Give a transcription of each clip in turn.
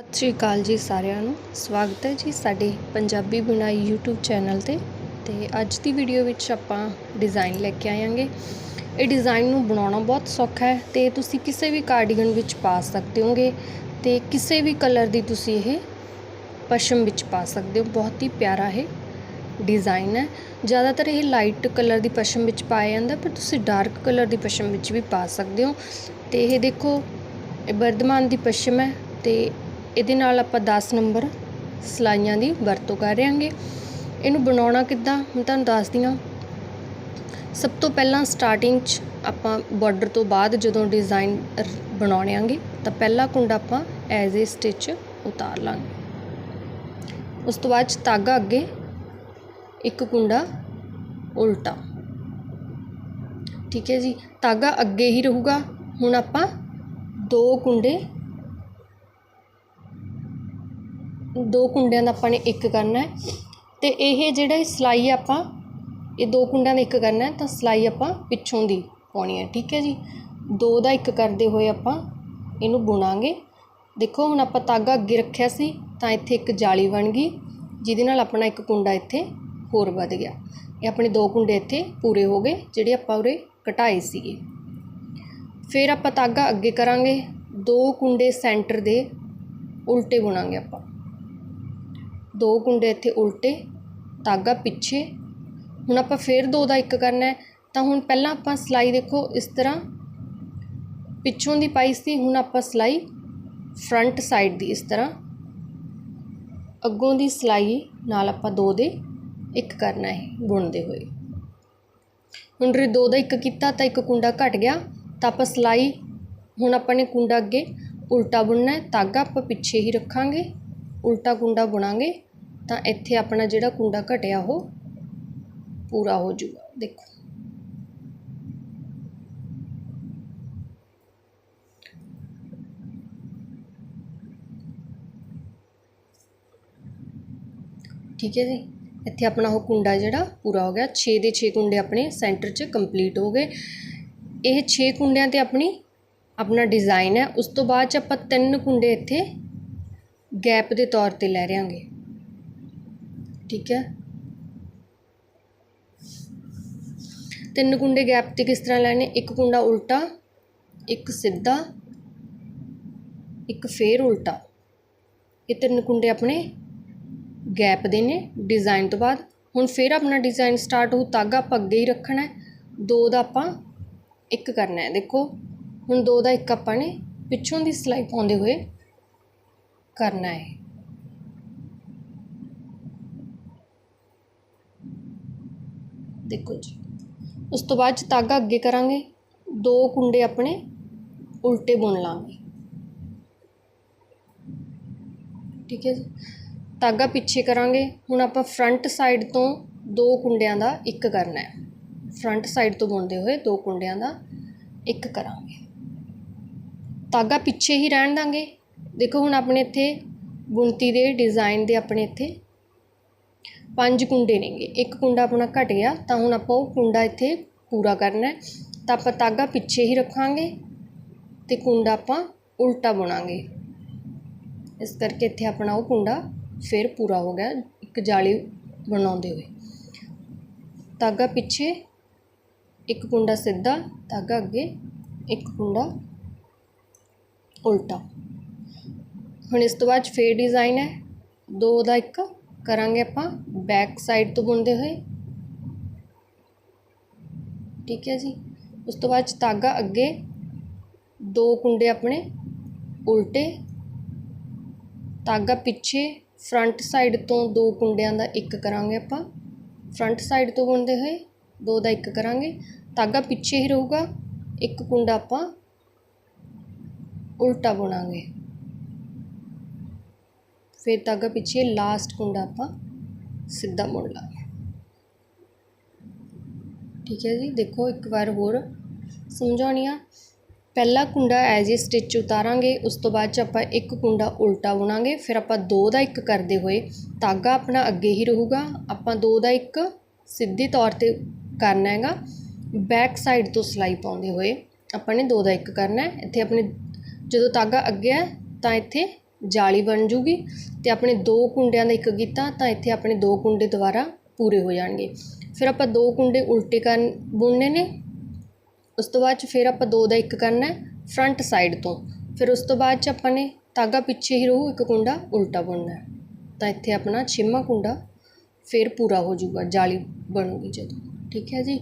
ਸਤਿ ਸ਼੍ਰੀ ਅਕਾਲ ਜੀ ਸਾਰਿਆਂ ਨੂੰ। ਸਵਾਗਤ ਹੈ ਜੀ ਸਾਡੇ ਪੰਜਾਬੀ ਬੁਣਾਈ YouTube ਚੈਨਲ ਤੇ। ਤੇ ਅੱਜ ਦੀ ਵੀਡੀਓ ਵਿੱਚ ਆਪਾਂ ਡਿਜ਼ਾਈਨ ਲੈ ਕੇ ਆਵਾਂਗੇ ਇਹ ਡਿਜ਼ਾਈਨ ਨੂੰ ਬਣਾਉਣਾ ਬਹੁਤ ਸੌਖਾ ਹੈ ਤੇ ਤੁਸੀਂ ਕਿਸੇ ਵੀ ਕਾਰਡੀਗਨ ਵਿੱਚ ਪਾ ਸਕਦੇ ਹੋਗੇ ਤੇ ਕਿਸੇ ਵੀ ਕਲਰ ਦੀ ਤੁਸੀਂ ਇਹ ਪਸ਼ਮ ਵਿੱਚ ਪਾ ਸਕਦੇ ਹੋ। ਬਹੁਤ ਹੀ ਪਿਆਰਾ ਇਹ ਡਿਜ਼ਾਈਨ ਹੈ। ਜ਼ਿਆਦਾਤਰ ਇਹ ਲਾਈਟ ਕਲਰ ਦੀ ਪਸ਼ਮ ਵਿੱਚ ਪਾਇਆ ਜਾਂਦਾ, ਪਰ ਤੁਸੀਂ ਡਾਰਕ ਕਲਰ ਦੀ ਪਸ਼ਮ ਵਿੱਚ ਵੀ ਪਾ ਸਕਦੇ ਹੋ। ਤੇ ਇਹ ਦੇਖੋ, ਇਹ ਵਰਧਮਾਨ ਦੀ ਪਸ਼ਮ ਹੈ ਤੇ ਇਹਦੇ ਨਾਲ ਆਪਾਂ 10 ਨੰਬਰ ਸਲਾਈਆਂ ਦੀ ਵਰਤੋਂ ਕਰ ਰਹਾਂਗੇ। ਇਹਨੂੰ ਬਣਾਉਣਾ ਕਿੱਦਾਂ? ਮੈਂ ਤੁਹਾਨੂੰ ਦੱਸਦੀ ਹਾਂ ਸਭ ਤੋਂ ਪਹਿਲਾਂ ਸਟਾਰਟਿੰਗ 'ਚ ਆਪਾਂ ਬਾਰਡਰ ਤੋਂ ਬਾਅਦ ਜਦੋਂ ਡਿਜ਼ਾਈਨ ਬਣਾਉਣੇ ਆਂਗੇ, ਤਾਂ ਪਹਿਲਾ ਕੁੰਡਾ ਆਪਾਂ ਐਜ਼ ਏ ਸਟਿਚ ਉਤਾਰ ਲਾਂਗੇ। ਉਸ ਤੋਂ ਬਾਅਦ 'ਚ ਧਾਗਾ ਅੱਗੇ ਇੱਕ ਕੁੰਡਾ ਉਲਟਾ। ਠੀਕ ਹੈ ਜੀ? ਧਾਗਾ ਅੱਗੇ ਹੀ ਰਹੂਗਾ। ਹੁਣ ਆਪਾਂ ਦੋ ਕੁੰਡੇ ਦੋ ਕੁੰਡਿਆਂ ਦਾ ਆਪਾਂ ਨੇ ਇੱਕ ਕਰਨਾ ਹੈ। ਤੇ ਇਹ ਜਿਹੜਾ ਸਿਲਾਈ ਆਪਾਂ, ਇਹ ਦੋ ਕੁੰਡਿਆਂ ਦਾ ਇੱਕ ਕਰਨਾ ਹੈ, ਤਾਂ ਸਿਲਾਈ ਆਪਾਂ ਪਿੱਛੋਂ ਦੀ ਪਾਉਣੀ ਹੈ, ਠੀਕ ਹੈ ਜੀ? ਦੋ ਦਾ ਇੱਕ ਕਰਦੇ ਹੋਏ ਆਪਾਂ ਇਹਨੂੰ ਬੁਣਾਂਗੇ। ਦੇਖੋ, ਹੁਣ ਆਪਾਂ ਤਾਗਾ ਅੱਗੇ ਰੱਖਿਆ ਸੀ, ਤਾਂ ਇੱਥੇ ਇੱਕ ਜਾਲੀ ਬਣ ਗਈ, ਜਿਹਦੇ ਨਾਲ ਆਪਣਾ ਇੱਕ ਕੁੰਡਾ ਇੱਥੇ ਹੋਰ ਵੱਧ ਗਿਆ। ਇਹ ਆਪਣੇ ਦੋ ਕੁੰਡੇ ਇੱਥੇ ਪੂਰੇ ਹੋ ਗਏ, ਜਿਹੜੇ ਆਪਾਂ ਉਰੇ ਘਟਾਏ ਸੀਗੇ। ਫਿਰ ਆਪਾਂ ਧਾਗਾ ਅੱਗੇ ਕਰਾਂਗੇ, ਦੋ ਕੁੰਡੇ ਸੈਂਟਰ ਦੇ ਉਲਟੇ ਬੁਣਾਂਗੇ ਆਪਾਂ। ਦੋ ਕੁੰਡੇ ਇੱਥੇ ਉਲਟੇ, ਧਾਗਾ ਪਿੱਛੇ। ਹੁਣ ਆਪਾਂ ਫੇਰ ਦੋ ਦਾ ਇੱਕ ਕਰਨਾ ਤਾਂ ਹੁਣ ਪਹਿਲਾਂ ਆਪਾਂ ਸਲਾਈ ਦੇਖੋ, ਇਸ ਤਰ੍ਹਾਂ ਪਿੱਛੋਂ ਦੀ ਪਾਈ ਸੀ, ਹੁਣ ਆਪਾਂ ਸਲਾਈ ਫਰੰਟ ਸਾਈਡ ਦੀ ਇਸ ਤਰ੍ਹਾਂ। ਅੱਗੋਂ ਦੀ ਸਲਾਈ ਨਾਲ ਆਪਾਂ ਦੋ ਦੇ ਇੱਕ ਕਰਨਾ ਹੈ, ਬੁਣਦੇ ਹੋਏ। ਹੁਣ ਰੇ ਦੋ ਦਾ ਇੱਕ ਕੀਤਾ ਤਾਂ ਇੱਕ ਕੁੰਡਾ ਘਟ ਗਿਆ। ਤਾਂ ਆਪਾਂ ਸਲਾਈ, ਹੁਣ ਆਪਾਂ ਨੇ ਕੁੰਡਾ ਅੱਗੇ ਉਲਟਾ ਬੁਣਨਾ ਹੈ, ਧਾਗਾ ਆਪਾਂ ਪਿੱਛੇ ਹੀ ਰੱਖਾਂਗੇ, ਉਲਟਾ ਕੁੰਡਾ ਬੁਣਾਂਗੇ। ਤਾਂ ਇੱਥੇ ਆਪਣਾ ਜਿਹੜਾ ਕੁੰਡਾ ਘਟਿਆ ਉਹ ਪੂਰਾ ਹੋ ਜੂਗਾ ਦੇਖੋ। ਠੀਕ ਹੈ ਜੀ। ਇੱਥੇ ਆਪਣਾ ਉਹ ਕੁੰਡਾ ਜਿਹੜਾ ਪੂਰਾ ਹੋ ਗਿਆ। 6 ਦੇ 6 ਕੁੰਡੇ ਆਪਣੇ ਸੈਂਟਰ 'ਚ ਕੰਪਲੀਟ ਹੋ ਗਏ। ਇਹ 6 ਕੁੰਡਿਆਂ ਤੇ ਆਪਣੀ ਆਪਣਾ ਡਿਜ਼ਾਈਨ ਹੈ। ਉਸ ਤੋਂ ਬਾਅਦ 'ਚ ਆਪਾਂ ਤਿੰਨ ਕੁੰਡੇ ਇੱਥੇ ਗੈਪ ਦੇ ਤੌਰ ਤੇ ਲੈ ਰਿਆਂਗੇ ਠੀਕ ਹੈ। ਤਿੰਨ ਕੁੰਡੇ ਗੈਪ ਤੇ ਕਿਸ ਤਰ੍ਹਾਂ ਲੈਣੇ? ਇੱਕ ਕੁੰਡਾ ਉਲਟਾ, ਇੱਕ ਸਿੱਧਾ, ਇੱਕ ਫੇਰ ਉਲਟਾ। ਇਹ ਤਿੰਨ ਕੁੰਡੇ ਆਪਣੇ ਗੈਪ ਦੇ ਨੇ ਡਿਜ਼ਾਈਨ ਤੋਂ ਬਾਅਦ। ਹੁਣ ਫੇਰ ਆਪਣਾ ਡਿਜ਼ਾਈਨ ਸਟਾਰਟ ਹੋ ਧਾਗਾ ਆਪਾਂ ਅੱਗੇ ਹੀ ਰੱਖਣਾ ਦੋ ਦਾ ਆਪਾਂ ਇੱਕ ਕਰਨਾ ਹੈ। ਦੇਖੋ, ਹੁਣ ਦੋ ਦਾ ਇੱਕ ਆਪਾਂ ਨੇ ਪਿੱਛੋਂ ਦੀ ਸਲਾਈ ਪਾਉਂਦੇ ਹੋਏ ਕਰਨਾ ਹੈ। ਦੇਖੋ ਜੀ। ਉਸ ਤੋਂ ਬਾਅਦ 'ਚ ਧਾਗਾ ਅੱਗੇ ਕਰਾਂਗੇ। ਦੋ ਕੁੰਡੇ ਆਪਣੇ ਉਲਟੇ ਬੁਣ ਲਾਂਗੇ। ਠੀਕ ਹੈ ਜੀ। ਧਾਗਾ ਪਿੱਛੇ ਕਰਾਂਗੇ। ਹੁਣ ਆਪਾਂ ਫਰੰਟ ਸਾਈਡ ਤੋਂ ਦੋ ਕੁੰਡਿਆਂ ਦਾ ਇੱਕ ਕਰਨਾ ਹੈ। ਫਰੰਟ ਸਾਈਡ ਤੋਂ ਬੁਣਦੇ ਹੋਏ ਦੋ ਕੁੰਡਿਆਂ ਦਾ ਇੱਕ ਕਰਾਂਗੇ। ਧਾਗਾ ਪਿੱਛੇ ਹੀ ਰਹਿਣ ਦਾਂਗੇ। ਦੇਖੋ ਹੁਣ ਆਪਣੇ ਇੱਥੇ ਬੁਣਤੀ ਦੇ ਡਿਜ਼ਾਈਨ ਦੇ ਆਪਣੇ ਇੱਥੇ ਪੰਜ ਕੁੰਡੇ ਨੇਗੇ। ਇੱਕ ਕੁੰਡਾ ਆਪਣਾ ਘਟ ਗਿਆ ਤਾਂ ਹੁਣ ਆਪਾਂ ਉਹ ਕੁੰਡਾ ਇੱਥੇ ਪੂਰਾ ਕਰਨਾ ਤਾਂ ਆਪਾਂ ਧਾਗਾ ਪਿੱਛੇ ਹੀ ਰੱਖਾਂਗੇ ਤੇ ਕੁੰਡਾ ਆਪਾਂ ਉਲਟਾ ਬੁਣਾਂਗੇ। ਇਸ ਕਰਕੇ ਇੱਥੇ ਆਪਣਾ ਉਹ ਕੁੰਡਾ ਫਿਰ ਪੂਰਾ ਹੋ ਗਿਆ, ਇੱਕ ਜਾਲੀ ਬਣਾਉਂਦੇ ਹੋਏ। ਧਾਗਾ ਪਿੱਛੇ ਇੱਕ ਕੁੰਡਾ ਸਿੱਧਾ, ਧਾਗਾ ਅੱਗੇ ਇੱਕ ਕੁੰਡਾ ਉਲਟਾ। ਹੁਣ ਇਸ ਤੋਂ ਬਾਅਦ ਫੇਰ ਡਿਜ਼ਾਈਨ ਹੈ। ਦੋ ਦਾ ਇੱਕ ਕਰਾਂਗੇ ਆਪਾਂ। ਬੈਕ ਸਾਈਡ ਤੋਂ ਬੁਣਦੇ ਹੋਏ। ਠੀਕ ਹੈ ਜੀ। ਉਸ ਤੋਂ ਬਾਅਦ ਧਾਗਾ ਅੱਗੇ ਦੋ ਕੁੰਡੇ ਆਪਣੇ ਉਲਟੇ। ਧਾਗਾ ਪਿੱਛੇ ਫਰੰਟ ਸਾਈਡ ਤੋਂ ਦੋ ਕੁੰਡਿਆਂ ਦਾ ਇੱਕ ਕਰਾਂਗੇ ਆਪਾਂ। ਫਰੰਟ ਸਾਈਡ ਤੋਂ ਬੁਣਦੇ ਹੋਏ ਦੋ ਦਾ ਇੱਕ ਕਰਾਂਗੇ। ਧਾਗਾ ਪਿੱਛੇ ਹੀ ਰਹੂਗਾ। ਇੱਕ ਕੁੰਡਾ ਆਪਾਂ ਉਲਟਾ ਬੁਣਾਂਗੇ। ਫਿਰ ਧਾਗਾ ਪਿੱਛੇ ਲਾਸਟ ਕੁੰਡਾ ਆਪਾਂ ਸਿੱਧਾ ਬੁਣ ਲਾਂਗੇ ਠੀਕ ਹੈ ਜੀ, ਦੇਖੋ ਇੱਕ ਵਾਰ ਹੋਰ। ਸਮਝਾਉਣੀ ਆ ਪਹਿਲਾ ਕੁੰਡਾ ਐਜ਼ ਏ ਸਟਿਚ ਉਤਾਰਾਂਗੇ, ਉਸ ਤੋਂ ਬਾਅਦ ਚ ਆਪਾਂ ਇੱਕ ਕੁੰਡਾ ਉਲਟਾ ਬੁਣਾਂਗੇ, ਫਿਰ ਆਪਾਂ ਦੋ ਦਾ ਇੱਕ ਕਰਦੇ ਹੋਏ, ਧਾਗਾ ਆਪਣਾ ਅੱਗੇ ਹੀ ਰਹੂਗਾ, ਆਪਾਂ ਦੋ ਦਾ ਇੱਕ ਸਿੱਧੇ ਤੌਰ ਤੇ ਕਰਨਾ ਹੈਗਾ, ਬੈਕ ਸਾਈਡ ਤੋਂ ਸਿਲਾਈ ਪਾਉਂਦੇ ਹੋਏ ਆਪਾਂ ਨੇ ਦੋ ਦਾ ਇੱਕ ਕਰਨਾ ਹੈ। ਇੱਥੇ ਆਪਣੇ ਜਦੋਂ ਧਾਗਾ ਅੱਗੇ ਹੈ, ਤਾਂ ਇੱਥੇ ਜਾਲੀ ਬਣ ਜੂਗੀ। ਅਤੇ ਆਪਣੇ ਦੋ ਕੁੰਡਿਆਂ ਦਾ ਇੱਕ ਕੀਤਾ ਤਾਂ ਇੱਥੇ ਆਪਣੇ ਦੋ ਕੁੰਡੇ ਦੁਬਾਰਾ ਪੂਰੇ ਹੋ ਜਾਣਗੇ। ਫਿਰ ਆਪਾਂ ਦੋ ਕੁੰਡੇ ਉਲਟੇ ਕਰਨ ਬੁਣਨੇ ਨੇ। ਉਸ ਤੋਂ ਬਾਅਦ ਚ ਫਿਰ ਆਪਾਂ ਦੋ ਦਾ ਇੱਕ ਕਰਨਾ ਫਰੰਟ ਸਾਈਡ ਤੋਂ। ਫਿਰ ਉਸ ਤੋਂ ਬਾਅਦ ਚ ਆਪਾਂ ਨੇ ਧਾਗਾ ਪਿੱਛੇ ਹੀ ਰਹੂ, ਇੱਕ ਕੁੰਡਾ ਉਲਟਾ ਬੁਣਨਾ ਤਾਂ ਇੱਥੇ ਆਪਣਾ ਛੇਵਾਂ ਕੁੰਡਾ ਫਿਰ ਪੂਰਾ ਹੋ ਜਾਊਗਾ, ਜਾਲੀ ਬਣੂਗੀ ਜਦੋਂ। ਠੀਕ ਹੈ ਜੀ?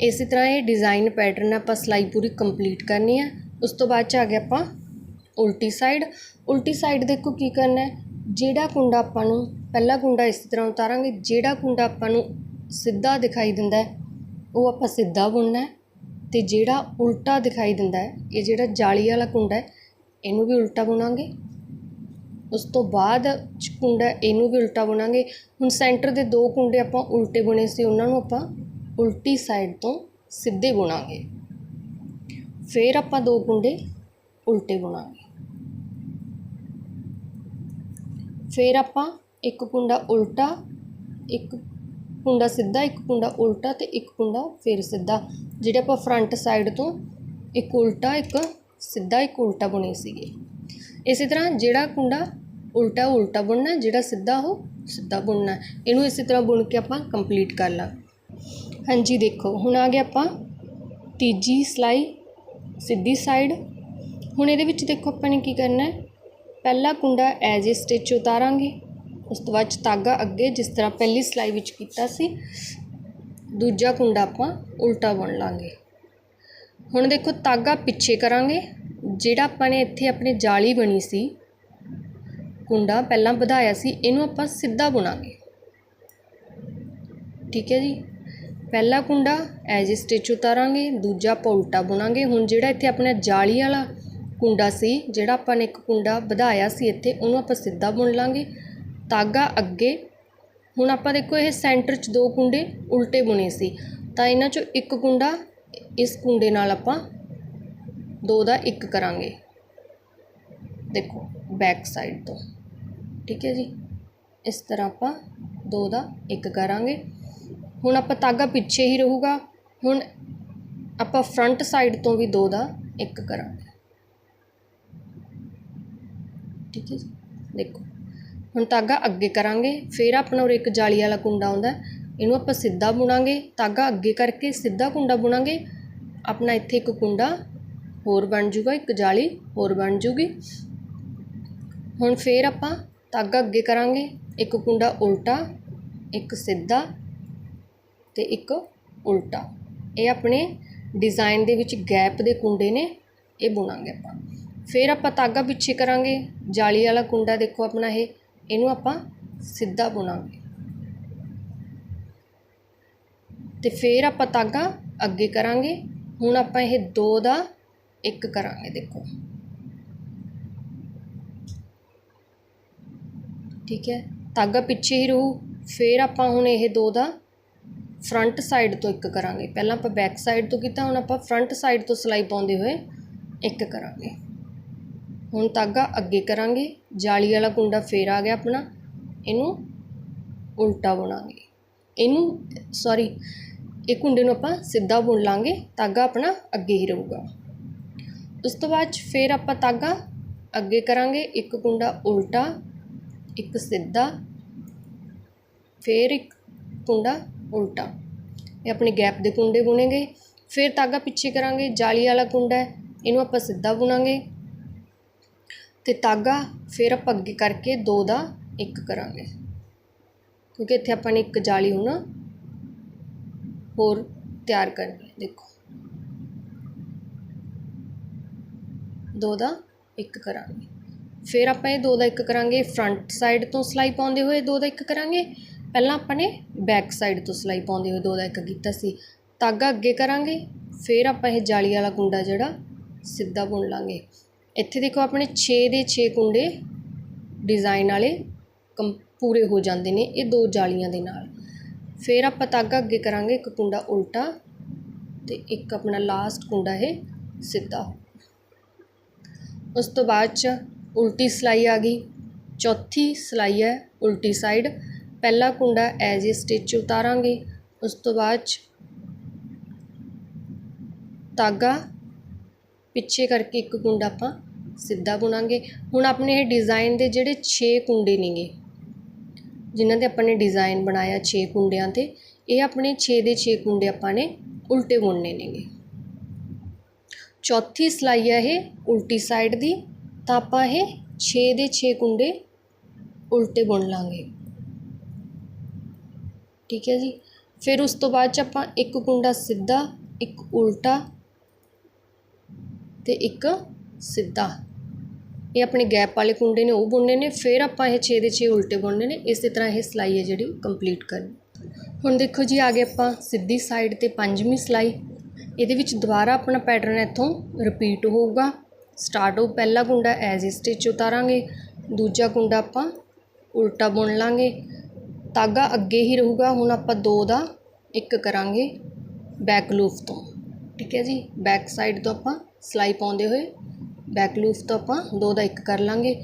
ਇਸੇ ਤਰ੍ਹਾਂ ਇਹ ਡਿਜ਼ਾਈਨ ਪੈਟਰਨ ਆਪਾਂ ਸਿਲਾਈ ਪੂਰੀ ਕੰਪਲੀਟ ਕਰਨੀ ਹੈ। ਉਸ ਤੋਂ ਬਾਅਦ ਚ ਆ ਗਿਆ ਆਪਾਂ ਉਲਟੀ ਸਾਈਡ। ਉਲਟੀ ਸਾਈਡ ਦੇਖੋ ਕੀ ਕਰਨਾ ਹੈ। ਜਿਹੜਾ ਕੁੰਡਾ ਆਪਾਂ ਨੂੰ ਪਹਿਲਾ ਕੁੰਡਾ ਇਸ ਤਰ੍ਹਾਂ ਉਤਾਰਾਂਗੇ, ਜਿਹੜਾ ਕੁੰਡਾ ਆਪਾਂ ਨੂੰ ਸਿੱਧਾ ਦਿਖਾਈ ਦਿੰਦਾ ਉਹ ਆਪਾਂ ਸਿੱਧਾ ਬੁਣਨਾ ਹੈ ਤੇ ਜਿਹੜਾ ਉਲਟਾ ਦਿਖਾਈ ਦਿੰਦਾ ਹੈ, ਇਹ ਜਿਹੜਾ ਜਾਲੀ ਵਾਲਾ ਕੁੰਡਾ ਹੈ, ਇਹਨੂੰ ਵੀ ਉਲਟਾ ਬੁਣਾਂਗੇ। ਉਸ ਤੋਂ ਬਾਅਦ ਚ ਕੁੰਡਾ ਇਹਨੂੰ ਵੀ ਉਲਟਾ ਬੁਣਾਂਗੇ। ਹੁਣ ਸੈਂਟਰ ਦੇ ਦੋ ਕੁੰਡੇ ਆਪਾਂ ਉਲਟੇ ਬੁਣੇ ਸੀ, ਉਹਨਾਂ ਨੂੰ ਆਪਾਂ ਉਲਟੀ ਸਾਈਡ ਤੋਂ ਸਿੱਧੇ ਬੁਣਾਂਗੇ। ਫਿਰ ਆਪਾਂ ਦੋ ਕੁੰਡੇ ਉਲਟੇ ਬੁਣਾਂਗੇ। ਫਿਰ ਆਪਾਂ ਇੱਕ ਕੁੰਡਾ ਉਲਟਾ, ਇੱਕ ਕੁੰਡਾ ਸਿੱਧਾ, ਇੱਕ ਕੁੰਡਾ ਉਲਟਾ ਤੇ ਇੱਕ ਕੁੰਡਾ ਫਿਰ ਸਿੱਧਾ। ਜਿਹੜੇ ਆਪਾਂ ਫਰੰਟ ਸਾਈਡ ਤੋਂ ਇੱਕ ਉਲਟਾ, ਇੱਕ ਸਿੱਧਾ, ਇੱਕ ਉਲਟਾ ਬੁਣੇ ਸੀਗੇ। ਇਸੇ ਤਰ੍ਹਾਂ ਜਿਹੜਾ ਕੁੰਡਾ ਉਲਟਾ ਉਹ ਉਲਟਾ ਬੁਣਨਾ, ਜਿਹੜਾ ਸਿੱਧਾ ਉਹ ਸਿੱਧਾ ਬੁਣਨਾ। ਇਹਨੂੰ ਇਸੇ ਤਰ੍ਹਾਂ ਬੁਣ ਕੇ ਆਪਾਂ ਕੰਪਲੀਟ ਕਰ ਲਾਂ। ਹਾਂਜੀ, ਦੇਖੋ, ਹੁਣ ਆ ਗਿਆ ਆਪਾਂ ਤੀਜੀ ਸਿਲਾਈ ਸਿੱਧੀ ਸਾਈਡ ਹੁਣ ਇਹਦੇ ਵਿੱਚ ਦੇਖੋ ਆਪਾਂ ਨੇ ਕੀ ਕਰਨਾ ਹੈ? ਪਹਿਲਾ ਕੁੰਡਾ ਐਜ ਏ ਸਟਿਚ ਉਤਾਰਾਂਗੇ। ਉਸ ਤੋਂ ਬਾਅਦ 'ਚ ਧਾਗਾ ਅੱਗੇ, ਜਿਸ ਤਰ੍ਹਾਂ ਪਹਿਲੀ ਸਿਲਾਈ ਵਿੱਚ ਕੀਤਾ ਸੀ। ਦੂਜਾ ਕੁੰਡਾ ਆਪਾਂ ਉਲਟਾ ਬੁਣ ਲਾਂਗੇ। ਹੁਣ ਦੇਖੋ ਧਾਗਾ ਪਿੱਛੇ ਕਰਾਂਗੇ। ਜਿਹੜਾ ਆਪਾਂ ਨੇ ਇੱਥੇ ਆਪਣੇ ਜਾਲੀ ਬਣੀ ਸੀ, ਕੁੰਡਾ ਪਹਿਲਾਂ ਵਧਾਇਆ ਸੀ, ਇਹਨੂੰ ਆਪਾਂ ਸਿੱਧਾ ਬੁਣਾਂਗੇ। ਠੀਕ ਹੈ ਜੀ? ਪਹਿਲਾ ਕੁੰਡਾ ਐਜ ਏ ਸਟਿਚ ਉਤਾਰਾਂਗੇ, ਦੂਜਾ ਆਪਾਂ ਉਲਟਾ ਬੁਣਾਂਗੇ। ਹੁਣ ਜਿਹੜਾ ਇੱਥੇ ਆਪਣਾ ਜਾਲੀ ਵਾਲਾ ਕੁੰਡਾ ਸੀ, ਜਿਹੜਾ ਆਪਾਂ ਨੇ ਇੱਕ ਕੁੰਡਾ ਵਧਾਇਆ ਸੀ ਇੱਥੇ, ਉਹਨੂੰ ਆਪਾਂ ਸਿੱਧਾ ਬੁਣ ਲਾਂਗੇ। ਧਾਗਾ ਅੱਗੇ, ਹੁਣ ਆਪਾਂ ਦੇਖੋ ਇਹ ਸੈਂਟਰ 'ਚ ਦੋ ਕੁੰਡੇ ਉਲਟੇ ਬੁਣੇ ਸੀ। ਤਾਂ ਇਹਨਾਂ 'ਚੋਂ ਇੱਕ ਕੁੰਡਾ ਇਸ ਕੁੰਡੇ ਨਾਲ ਆਪਾਂ ਦੋ ਦਾ ਇੱਕ ਕਰਾਂਗੇ। ਦੇਖੋ ਬੈਕ ਸਾਈਡ ਤੋਂ। ਠੀਕ ਹੈ ਜੀ? ਇਸ ਤਰ੍ਹਾਂ ਆਪਾਂ ਦੋ ਦਾ ਇੱਕ ਕਰਾਂਗੇ। ਹੁਣ ਆਪਾਂ ਧਾਗਾ ਪਿੱਛੇ ਹੀ ਰਹੂਗਾ। ਹੁਣ ਆਪਾਂ ਫਰੰਟ ਸਾਈਡ ਤੋਂ ਵੀ ਦੋ ਦਾ ਇੱਕ ਕਰਾਂਗੇ। ਠੀਕ ਹੈ ਜੀ। ਦੇਖੋ, ਹੁਣ ਧਾਗਾ ਅੱਗੇ ਕਰਾਂਗੇ, ਫਿਰ ਆਪਣਾ ਉਰ ਇੱਕ ਜਾਲੀ ਵਾਲਾ ਕੁੰਡਾ ਆਉਂਦਾ ਇਹਨੂੰ ਆਪਾਂ ਸਿੱਧਾ ਬੁਣਾਂਗੇ, ਧਾਗਾ ਅੱਗੇ ਕਰਕੇ ਸਿੱਧਾ ਕੁੰਡਾ ਬੁਣਾਂਗੇ। ਆਪਣਾ ਇੱਥੇ ਇੱਕ ਕੁੰਡਾ ਹੋਰ ਬਣ ਜੂਗਾ, ਇੱਕ ਜਾਲੀ ਹੋਰ ਬਣ ਜੂਗੀ। ਹੁਣ ਫਿਰ ਆਪਾਂ ਧਾਗਾ ਅੱਗੇ ਕਰਾਂਗੇ, ਇੱਕ ਕੁੰਡਾ ਉਲਟਾ, ਇੱਕ ਸਿੱਧਾ ਤੇ ਇੱਕ ਉਲਟਾ। ਇਹ ਆਪਣੇ ਡਿਜ਼ਾਈਨ ਦੇ ਵਿੱਚ ਗੈਪ ਦੇ ਕੁੰਡੇ ਨੇ, ਇਹ ਬੁਣਾਂਗੇ ਆਪਾਂ। ਫਿਰ ਆਪਾਂ ਧਾਗਾ ਪਿੱਛੇ ਕਰਾਂਗੇ, ਜਾਲੀ ਵਾਲਾ ਕੁੰਡਾ ਦੇਖੋ ਆਪਣਾ ਇਹ, ਇਹਨੂੰ ਆਪਾਂ ਸਿੱਧਾ ਬੁਣਾਂਗੇ। ਤੇ ਫਿਰ ਆਪਾਂ ਧਾਗਾ ਅੱਗੇ ਕਰਾਂਗੇ, ਹੁਣ ਆਪਾਂ ਇਹ ਦੋ ਦਾ ਇੱਕ ਕਰਾਂਗੇ ਦੇਖੋ। ਠੀਕ ਹੈ, ਧਾਗਾ ਪਿੱਛੇ ਹੀ ਰਹੂ, ਫਿਰ ਆਪਾਂ ਹੁਣ ਇਹ ਦੋ ਦਾ ਫਰੰਟ ਸਾਈਡ ਤੋਂ ਇੱਕ ਕਰਾਂਗੇ। ਪਹਿਲਾਂ ਆਪਾਂ ਬੈਕ ਸਾਈਡ ਤੋਂ ਕੀਤਾ, ਹੁਣ ਆਪਾਂ ਫਰੰਟ ਸਾਈਡ ਤੋਂ ਸਿਲਾਈ ਪਾਉਂਦੇ ਹੋਏ ਇੱਕ ਕਰਾਂਗੇ। ਹੁਣ ਧਾਗਾ ਅੱਗੇ ਕਰਾਂਗੇ, ਜਾਲੀ ਵਾਲਾ ਕੁੰਡਾ ਫੇਰ ਆ ਗਿਆ ਆਪਣਾ, ਇਹਨੂੰ ਉਲਟਾ ਬੁਣਾਂਗੇ। ਇਹਨੂੰ ਸੌਰੀ ਇਹ ਕੁੰਡੇ ਨੂੰ ਆਪਾਂ ਸਿੱਧਾ ਬੁਣ ਲਾਂਗੇ, ਧਾਗਾ ਆਪਣਾ ਅੱਗੇ ਹੀ ਰਹੂਗਾ। ਉਸ ਤੋਂ ਬਾਅਦ 'ਚ ਫਿਰ ਆਪਾਂ ਧਾਗਾ ਅੱਗੇ ਕਰਾਂਗੇ, ਇੱਕ ਕੁੰਡਾ ਉਲਟਾ, ਇੱਕ ਸਿੱਧਾ, ਫਿਰ ਇੱਕ ਕੁੰਡਾ ਉਲਟਾ। ਇਹ ਆਪਣੇ ਗੈਪ ਦੇ ਕੁੰਡੇ ਬੁਣੇਗੇ। ਫਿਰ ਧਾਗਾ ਪਿੱਛੇ ਕਰਾਂਗੇ, ਜਾਲੀ ਵਾਲਾ ਕੁੰਡਾ, ਇਹਨੂੰ ਆਪਾਂ ਸਿੱਧਾ ਬੁਣਾਂਗੇ। ਅਤੇ ਧਾਗਾ ਫਿਰ ਆਪਾਂ ਅੱਗੇ ਕਰਕੇ ਦੋ ਦਾ ਇੱਕ ਕਰਾਂਗੇ। ਕਿਉਂਕਿ ਇੱਥੇ ਆਪਾਂ ਨੇ ਇੱਕ ਜਾਲੀ ਹੁਣ ਹੋਰ ਤਿਆਰ ਕਰਨੀ ਹੈ, ਦੇਖੋ। ਦੋ ਦਾ ਇੱਕ ਕਰਾਂਗੇ। ਫਿਰ ਆਪਾਂ ਇਹ ਦੋ ਦਾ ਇੱਕ ਕਰਾਂਗੇ, ਫਰੰਟ ਸਾਈਡ ਤੋਂ ਸਿਲਾਈ ਪਾਉਂਦੇ ਹੋਏ ਦੋ ਦਾ ਇੱਕ ਕਰਾਂਗੇ। ਪਹਿਲਾਂ ਆਪਾਂ ਨੇ ਬੈਕ ਸਾਈਡ ਤੋਂ ਸਿਲਾਈ ਪਾਉਂਦੇ ਹੋਏ ਦੋ ਦਾ ਇੱਕ ਕੀਤਾ ਸੀ। ਧਾਗਾ ਅੱਗੇ ਕਰਾਂਗੇ, ਫਿਰ ਆਪਾਂ ਇਹ ਜਾਲੀ ਵਾਲਾ ਕੁੰਡਾ ਜਿਹੜਾ ਸਿੱਧਾ ਬੁਣ ਲਾਂਗੇ। ਇੱਥੇ ਦੇਖੋ ਆਪਣੇ ਛੇ ਦੇ ਛੇ ਕੁੰਡੇ ਡਿਜ਼ਾਈਨ ਵਾਲੇ ਕੰ, ਪੂਰੇ ਹੋ ਜਾਂਦੇ ਨੇ ਇਹ ਦੋ ਜਾਲੀਆਂ ਦੇ ਨਾਲ। ਫਿਰ ਆਪਾਂ ਧਾਗਾ ਅੱਗੇ ਕਰਾਂਗੇ ਇੱਕ ਕੁੰਡਾ ਉਲਟਾ ਅਤੇ ਇੱਕ ਆਪਣਾ ਲਾਸਟ ਕੁੰਡਾ ਇਹ ਸਿੱਧਾ। ਉਸ ਤੋਂ ਬਾਅਦ ਚ ਉਲਟੀ ਸਿਲਾਈ ਆ ਗਈ। ਚੌਥੀ ਸਿਲਾਈ ਹੈ ਉਲਟੀ ਸਾਈਡ ਪਹਿਲਾ ਕੁੰਡਾ ਐਜ ਏ ਸਟਿਚ ਉਤਾਰਾਂਗੇ। ਉਸ ਤੋਂ ਬਾਅਦ ਚ ਧਾਗਾ ਪਿੱਛੇ ਕਰਕੇ ਇੱਕ ਕੁੰਡਾ ਆਪਾਂ ਸਿੱਧਾ ਬੁਣਾਂਗੇ। ਹੁਣ ਆਪਣੇ ਇਹ ਡਿਜ਼ਾਈਨ ਦੇ ਜਿਹੜੇ 6 ਕੁੰਡੇ ਨੇਗੇ, ਜਿਨ੍ਹਾਂ ਦੇ ਆਪਾਂ ਨੇ ਡਿਜ਼ਾਈਨ ਬਣਾਇਆ 6 ਕੁੰਡਿਆਂ ਤੇ, ਇਹ ਆਪਣੇ 6 ਦੇ 6 ਕੁੰਡੇ ਆਪਾਂ ਨੇ ਉਲਟੇ ਬੁਣਨੇ ਨੇਗੇ। ਚੌਥੀ ਸਲਾਈ ਹੈ ਇਹ ਉਲਟੀ ਸਾਈਡ ਦੀ, ਤਾਂ ਆਪਾਂ ਇਹ 6 ਦੇ 6 ਕੁੰਡੇ ਉਲਟੇ ਬੁਣ ਲਾਂਗੇ। ਠੀਕ ਹੈ ਜੀ? ਫਿਰ ਉਸ ਤੋਂ ਬਾਅਦ ਚ ਆਪਾਂ ਇੱਕ ਕੁੰਡਾ ਸਿੱਧਾ, ਇੱਕ ਉਲਟਾ ਤੇ ਇੱਕ ਸਿੱਧਾ। ਇਹ ਆਪਣੇ ਗੈਪ ਵਾਲੇ ਕੁੰਡੇ ਨੇ ਉਹ ਬੁਣਨੇ ਨੇ, ਫਿਰ ਆਪਾਂ ਇਹ 6 ਦੇ 6 ਉਲਟੇ ਬੁਣਨੇ ਨੇ। ਇਸੇ ਤਰ੍ਹਾਂ ਇਹ ਸਿਲਾਈ ਹੈ ਜਿਹੜੀ ਕੰਪਲੀਟ ਕਰਨੀ। ਹੁਣ ਦੇਖੋ ਜੀ, ਆ ਗਏ ਆਪਾਂ ਸਿੱਧੀ ਸਾਈਡ ਤੇ ਪੰਜਵੀਂ ਸਿਲਾਈ। ਇਹਦੇ ਵਿੱਚ ਦੁਬਾਰਾ ਆਪਣਾ ਪੈਟਰਨ ਇੱਥੋਂ ਰਿਪੀਟ ਹੋਊਗਾ। ਸਟਾਰਟ ਹੋ ਪਹਿਲਾ ਕੁੰਡਾ ਐਜ਼ ਸਟਿਚ ਉਤਾਰਾਂਗੇ। ਦੂਜਾ ਕੁੰਡਾ ਆਪਾਂ ਉਲਟਾ ਬੁਣ ਲਾਂਗੇ। ਤਾਗਾ ਅੱਗੇ ਹੀ ਰਹੂਗਾ, ਹੁਣ ਆਪਾਂ ਦੋ ਦਾ ਇੱਕ ਕਰਾਂਗੇ ਬੈਕ ਲੂਪ ਤੋਂ। ਠੀਕ ਹੈ ਜੀ ਬੈਕ ਸਾਈਡ ਤੋਂ ਆਪਾਂ ਸਲਾਈ ਪਾਉਂਦੇ ਹੋਏ ਬੈਕ ਲੂਪ ਤੋਂ ਆਪਾਂ ਦੋ ਦਾ ਇੱਕ ਕਰ ਲਾਂਗੇ,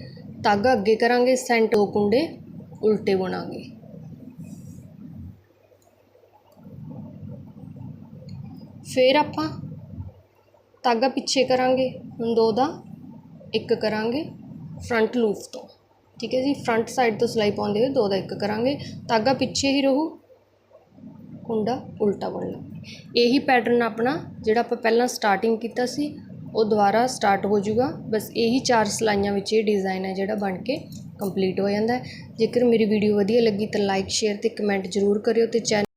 ਧਾਗਾ ਅੱਗੇ ਕਰਾਂਗੇ ਸੈਂਟ ਕੁੰਡੇ ਉਲਟੇ ਬੁਣਾਂਗੇ। ਫਿਰ ਆਪਾਂ ਧਾਗਾ ਪਿੱਛੇ ਕਰਾਂਗੇ, ਹੁਣ ਦੋ ਦਾ ਇੱਕ ਕਰਾਂਗੇ ਫਰੰਟ ਲੂਪ ਤੋਂ। ਠੀਕ ਹੈ ਜੀ ਫਰੰਟ ਸਾਈਡ ਤੋਂ ਸਲਾਈ ਪਾਉਂਦੇ ਹੋਏ ਦੋ ਦਾ ਇੱਕ ਕਰਾਂਗੇ ਤਾਗਾ ਪਿੱਛੇ ਹੀ ਰਹੂ, ਕੁੰਡਾ ਉਲਟਾ ਬਣ ਲਾਂਗੇ। ਇਹੀ ਪੈਟਰਨ ਆਪਣਾ ਜਿਹੜਾ ਆਪਾਂ ਪਹਿਲਾਂ ਸਟਾਰਟਿੰਗ ਕੀਤਾ ਸੀ ਉਹ ਦੁਬਾਰਾ ਸਟਾਰਟ ਹੋ ਜਾਊਗਾ। ਬਸ ਇਹੀ ਚਾਰ ਸਲਾਈਆਂ ਵਿੱਚ ਇਹ ਡਿਜ਼ਾਈਨ ਹੈ ਜਿਹੜਾ ਬਣ ਕੇ ਕੰਪਲੀਟ ਹੋ ਜਾਂਦਾ ਜੇਕਰ ਮੇਰੀ ਵੀਡੀਓ ਵਧੀਆ ਲੱਗੀ ਤਾਂ ਲਾਈਕ ਸ਼ੇਅਰ ਅਤੇ ਕਮੈਂਟ ਜ਼ਰੂਰ ਕਰਿਓ ਅਤੇ ਚੈਨਲ